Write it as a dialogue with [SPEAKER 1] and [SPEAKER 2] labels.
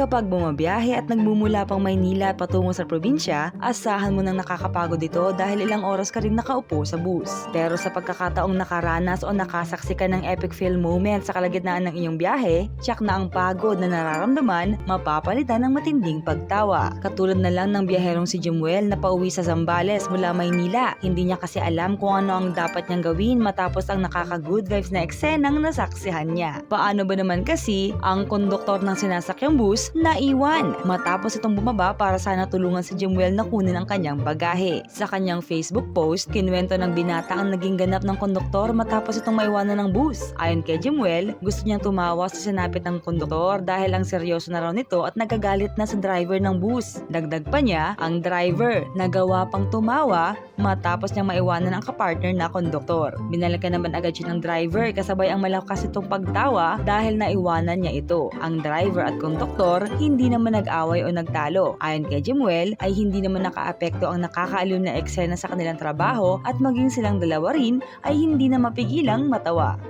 [SPEAKER 1] Kapag bumabiyahe at nagmumula pang Maynila at patungo sa probinsya, asahan mo nang nakakapagod ito dahil ilang oras ka rin nakaupo sa bus. Pero sa pagkakataong nakaranas o nakasaksi ka ng epic fail moment sa kalagitnaan ng iyong biyahe, tiyak na ang pagod na nararamdaman mapapalitan ng matinding pagtawa. Katulad na lang ng biyaherong si Jemuel na pauwi sa Zambales mula Maynila. Hindi niya kasi alam kung ano ang dapat niyang gawin matapos ang nakaka-good vibes na eksenang nasaksihan niya. Paano ba naman kasi ang konduktor ng sinasakyang bus naiwan matapos itong bumaba para sana tulungan si Jemuel na kunin ang kanyang bagahe. Sa kanyang Facebook post, kinuwento ng binata ang naging ganap ng konduktor matapos itong maiwanan ng bus. Ayon kay Jemuel, gusto niyang tumawa sa sinapit ng konduktor dahil ang seryoso na raw nito at nagagalit na sa driver ng bus. Dagdag pa niya, ang driver nagawa pang tumawa matapos niyang maiwanan ang kapartner na konduktor. Binalikan naman agad siya ng driver kasabay ang malakas itong pagtawa dahil naiwanan niya ito. Ang driver at konduktor hindi naman nag-away o nagtalo. Ayon kay Jemuel ay hindi naman nakaapekto ang nakakaaliw na eksena sa kanilang trabaho at maging silang dalawa rin ay hindi na mapigilang matawa.